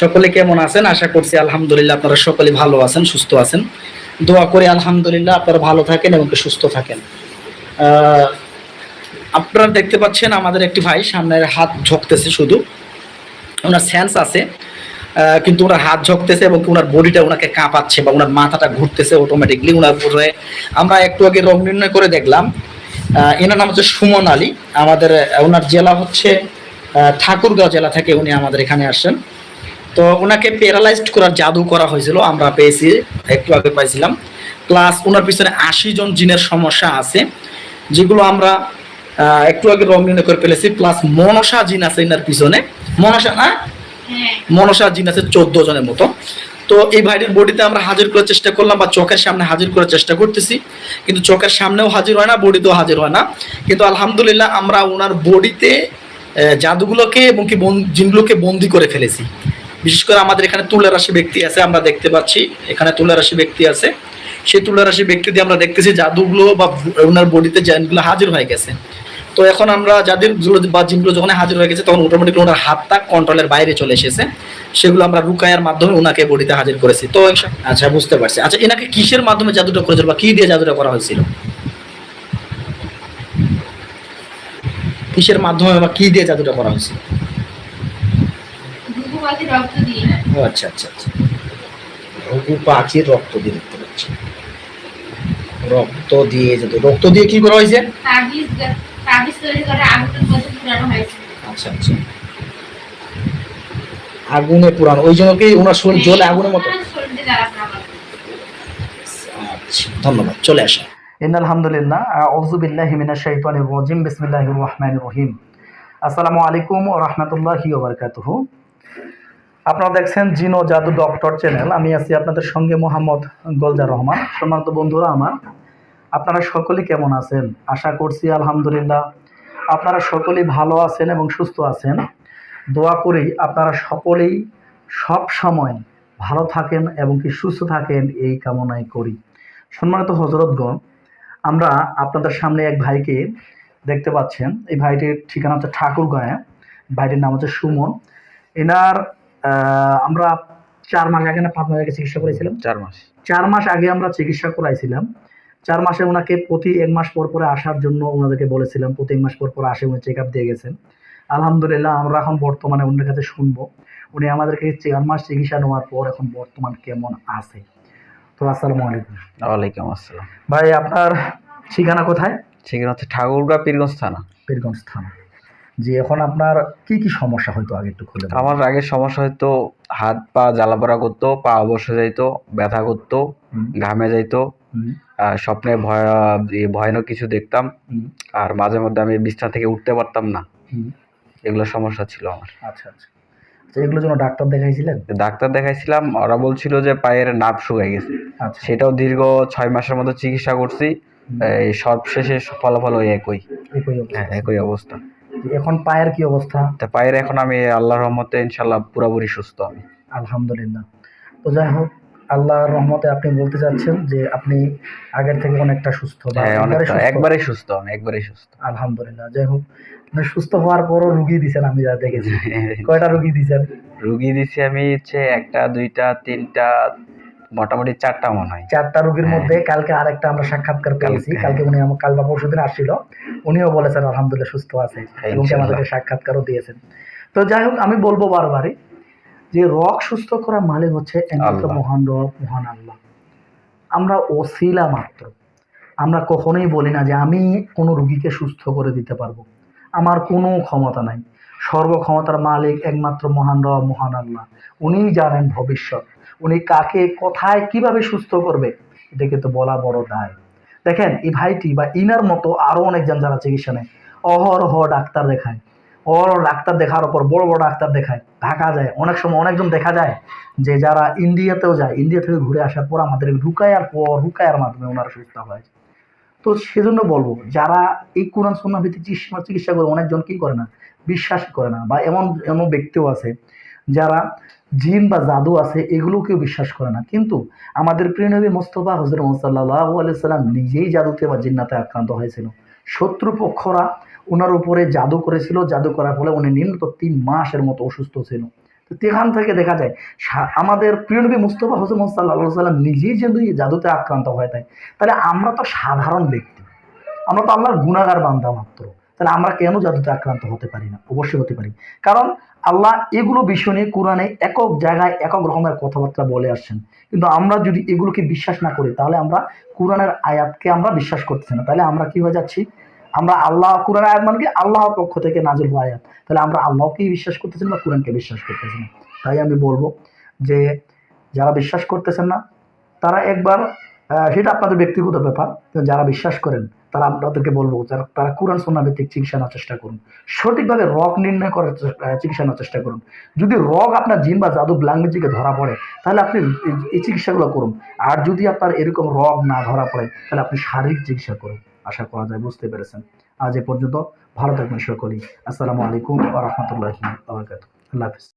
সকলে কেমন আছেন? আশা করছি আলহামদুলিল্লাহ আপনারা সকলে ভালো আছেন, সুস্থ আছেন। দোয়া করি আলহামদুলিল্লাহ আপনারা ভালো থাকেন এবং সুস্থ থাকেন। আপনারা দেখতে পাচ্ছেন আমাদের একটি ভাই, সামনের হাত ঝকতেছে শুধু। ওনার সেন্স আছে কিন্তু ওনার হাত ঝকতেছে এবং ওনার বডিটা ওনাকে কাঁপাচ্ছে বা ওনার মাথাটা ঘুরতেছে অটোমেটিকলি ওনার উপরে আমরা একটু আগে রোগ নির্ণয় করে দেখলাম। এনার নাম হচ্ছে সুমন আলী। আমাদের ওনার জেলা হচ্ছে ঠাকুরগাঁও জেলা থেকে উনি আমাদের এখানে আসছেন। তো ওনাকে প্যারালাইজড করার জাদু করা হয়েছিল আমরা পেয়েছি একটু আগে পাইছিলাম। প্লাস ওনার পিছনে আশি জন জিনের সমস্যা আছে যেগুলো আমরা একটু আগে রং নির্ণয় করে ফেলেছি। প্লাস মনসা জিন আছে এনার পিছনে। মনসা না হ্যাঁ। মনসা জিন আছে চোদ্দ জনের মতো। তো এই ভাইটির বডিতে আমরা হাজির করার চেষ্টা করলাম বা চোখের সামনে হাজির করার চেষ্টা করতেছি। কিন্তু চোখের সামনেও হাজির হয় না বডিতেও হাজির হয় না। কিন্তু আলহামদুলিল্লাহ আমরা ওনার বডিতে জাদুগুলোকে এবং কি বন- জিনগুলোকে বন্দি করে ফেলেছি। বিশেষ করে আমাদের এখানে তুলা রাশি ব্যক্তি আছে, আমরা দেখতে পাচ্ছি। এখানে তুলা রাশি ব্যক্তি আছে। সেই তুলা রাশি ব্যক্তি দিয়ে আমরা দেখতেছি জাদুগুলো বা ওনার বডিতে জিনগুলো হাজির হয়ে গেছে। তো এখন আমরা যাদের বা জিনগুলো যখন হাজির হয়ে গেছে, তখন অটোমেটিক ওনার হাতটা কন্ট্রোলের বাইরে চলে এসেছে। সেগুলো আমরা রুকায়ার মাধ্যমে ওনাকে বডিতে হাজির করেছি। তো আচ্ছা বুঝতে পারছি। আচ্ছা এনাকে কিসের মাধ্যমে জাদুটা করেছিল বা কি দিয়ে জাদুটা করা হয়েছিল? কিসের মাধ্যমে বা কি দিয়ে জাদুটা করা হয়েছিল? বাজে রক্ত দিয়ে। ও আচ্ছা আচ্ছা আচ্ছা। রঘু পাখির রক্ত দিয়ে দেখতে পাচ্ছি। রক্ত দিয়ে জাদু রক্ত দিয়ে কি করা হয়েছে? তাবিজ তাবিজ তৈরি করে আগুনের মধ্যে পুরানো হয়েছে। আচ্ছা আচ্ছা। আগুনে পুরানো। ওই জন্য কি ওনার শরীর জ্বলে আগুনের মতো। আচ্ছা ধন্যবাদ। চলে আসা। ইন আলহামদুলিল্লাহ আউযু বিল্লাহি মিনাশ শাইতানির রাজিম বিসমিল্লাহির রহমানির রহিম। আসসালামু আলাইকুম ওয়া রাহমাতুল্লাহি ওয়া বারাকাতুহু। আপনারা দেখছেন জিনো জাদু ডক্টর চ্যানেল। আমি আছি আপনাদের সঙ্গে মোহাম্মদ গোলজার রহমান। সম্মানিত বন্ধুরা আমার, আপনারা সকলেই কেমন আছেন? আশা করছি আলহামদুলিল্লাহ আপনারা সকলেই ভালো আছেন এবং সুস্থ আছেন। দোয়া করি আপনারা সকলেই সব সময় ভালো থাকেন এবং কি সুস্থ থাকেন এই কামনাই করি। সম্মানিত হজরতগণ আমরা আপনাদের সামনে এক ভাইকে দেখতে পাচ্ছেন। এই ভাইটির ঠিকানা হচ্ছে ঠাকুরগাঁয়ে। ভাইটির নাম হচ্ছে সুমন। এনার আমরা চার মাস আগে না পাঁচ মাস আগে চিকিৎসা করেছিলাম। চার মাস। চার মাস আগে আমরা চিকিৎসা করাইছিলাম। চার মাসে ওনাকে প্রতি এক মাস পর পরে আসার জন্য ওনাদেরকে বলেছিলাম প্রতি এক মাস পর পর আসে উনি চেক আপ দিয়ে গেছেন। আলহামদুলিল্লাহ আমরা এখন বর্তমানে ওনার কাছে শুনব। উনি আমাদেরকে চার মাস চিকিৎসা নেওয়ার পর এখন বর্তমান কেমন আছে। তো আসসালামু আলাইকুম। ওয়ালাইকুম আসসালাম। ভাই আপনার ঠিকানা কোথায়? ঠিকানা হচ্ছে ঠাকুরগাঁ পীরগঞ্জ থানা। পীরগঞ্জ থানা। জি এখন আপনার কি কি সমস্যা হয়তো আগে একটু খুলে আমার আগের সমস্যা হয়তো হাত পা জ্বালা পোড়া করতো পা বসে যাইতো ব্যথা করতো ঘামে যাইতো আর স্বপ্নে ভয় ভয়ানক কিছু দেখতাম আর মাঝে মধ্যে আমি বিছনা থেকে উঠতে পারতাম না। এগুলো সমস্যা ছিল আমার। আচ্ছা আচ্ছা। এগুলোর জন্য ডাক্তার দেখাইছিলেন? ডাক্তার দেখাইছিলাম ওরা বলছিল যে পায়ের নাপ শুকাই গেছে। আচ্ছা। সেটাও দীর্ঘ ছয় মাসের মতো চিকিৎসা করছি হুম, এই সব শেষে ফলাফল ওই একই। হ্যাঁ একই অবস্থা। এখন পায়ের কি অবস্থা? তা পায়ের এখন আমি আল্লাহর রহমতে ইনশাল্লাহ পুরোপুরি সুস্থ আমি। আলহামদুলিল্লাহ। তো যাই হোক আল্লাহর রহমতে আপনি বলতে চাচ্ছেন যে আপনি আগের থেকে অনেকটা সুস্থ বা হ্যাঁ একবারে অনেকটা সুস্থ। একবারেই সুস্থ আমি একবারেই সুস্থ। আলহামদুলিল্লাহ। যাই হোক মানে সুস্থ হওয়ার পরও রুগী দিছেন আমি যা দেখেছি। কয়টা রুগী দিছেন? রুগী দিছি আমি হচ্ছে একটা দুইটা তিনটা মোটামুটি চারটা মনে হয়। চারটা রুগীর হ্যাঁ। মধ্যে কালকে আরেকটা আমরা সাক্ষাৎকার পেয়েছি। কালকে, কালকে উনি আমার কাল বা পরশু দিন আসছিল। উনিও বলেছেন আলহামদুলিল্লাহ সুস্থ আছে হ্যাঁ, এবং আমাদেরকে সাক্ষাৎকারও দিয়েছেন। তো যাই হোক আমি বলব বারবারই যে রক সুস্থ করা মালিক হচ্ছে একমাত্র মহান রব মহান আল্লাহ। আমরা ওসিলা মাত্র। আমরা কখনোই বলি না যে আমি কোনো রুগীকে সুস্থ করে দিতে পারব। আমার কোনো ক্ষমতা নাই। সর্বক্ষমতার মালিক একমাত্র মহান রব, মহান আল্লাহ। উনিই জানেন ভবিষ্যৎ। উনি কাকে, কোথায়, কীভাবে সুস্থ করবে, এটাকে তো বলা বড় দায়। দেখেন, এই ভাইটি বা ইনার মতো আরও অনেকজন যারা চিকিৎসা নেয়। অহরহ ডাক্তার দেখায়। অহরহ ডাক্তার দেখার ওপর বড় বড় ডাক্তার দেখায়। ঢাকা যায়। অনেক সময় অনেকজন দেখা যায় যে যারা ইন্ডিয়াতেও যায়। ইন্ডিয়া থেকে ঘুরে আসার পর আমাদের ঢুকায়ার পর, ঢুকায়ার মাধ্যমে ওনারা সুস্থ হয়। তো সেজন্য বলব, যারা এই কোরআন সন্না ভিত্তিক চিকিৎসা চিকিৎসা করে অনেকজন কি করে না বিশ্বাস করে না, বা এমন এমন ব্যক্তিও আছে যারা জিন বা জাদু আছে, এগুলোকেও বিশ্বাস করে না। কিন্তু আমাদের প্রিয় নবী মোস্তফা হজরত মোসাল্লাহ আলাইসাল্লাম নিজেই জাদুতে বা জিন্নাতে আক্রান্ত হয়েছিল। শত্রুপক্ষরা ওনার উপরে জাদু করেছিল, জাদু করার ফলে উনি নিম্নত তিন মাসের মতো অসুস্থ ছিল। তো সেখান থেকে দেখা যায় আমাদের প্রিয় নবী মুস্তফা হোসেন সাল্লাহ সাল্লাম নিজেই যদি জাদুতে আক্রান্ত হয়ে থাকে, তাহলে আমরা তো সাধারণ ব্যক্তি। আমরা তো আল্লাহর গুণাগার বান্ধা মাত্র। তাহলে আমরা কেন জাদুতে আক্রান্ত হতে পারি না? অবশ্যই হতে পারি। কারণ আল্লাহ এগুলো বিষয় নিয়ে কোরআনে একক জায়গায় একক রকমের কথাবার্তা বলে আসছেন। কিন্তু আমরা যদি এগুলোকে বিশ্বাস না করি, তাহলে আমরা কোরআনের আয়াতকে আমরা বিশ্বাস করতেছি না। তাহলে আমরা কি হয়ে যাচ্ছি? আমরা আল্লাহ কোরআনের আয়াত মানে কি? আল্লাহর পক্ষ থেকে নাজিল হওয়া আয়াত। তাহলে আমরা আল্লাহকেই বিশ্বাস করতেছি না কোরআনকে বিশ্বাস করতেছি না? তাই আমি বলব যে, যারা বিশ্বাস করতেছেন না, তারা একবার সেটা আপনাদের ব্যক্তিগত ব্যাপার যারা বিশ্বাস করেন, তারা আপনাদেরকে বলব যারা, তারা কোরআন সন্না ভিত্তিক চিকিৎসা নেওয়ার চেষ্টা করুন। সঠিকভাবে রোগ নির্ণয় করার চিকিৎসা নেওয়ার চেষ্টা করুন। যদি রোগ আপনার জিন বা জাদু ব্ল্যাক ধরা পড়ে, তাহলে আপনি এই চিকিৎসাগুলো করুন। আর যদি আপনার এরকম রোগ না ধরা পড়ে, তাহলে আপনি শারীরিক চিকিৎসা করুন। আশা করা যায় বুঝতে পেরেছেন। আজ এ পর্যন্ত ভালো থাকবেন সকলেই। আসসালামু আলাইকুম আ রহমতুল্লাহি আল্লাহ হাফিজ।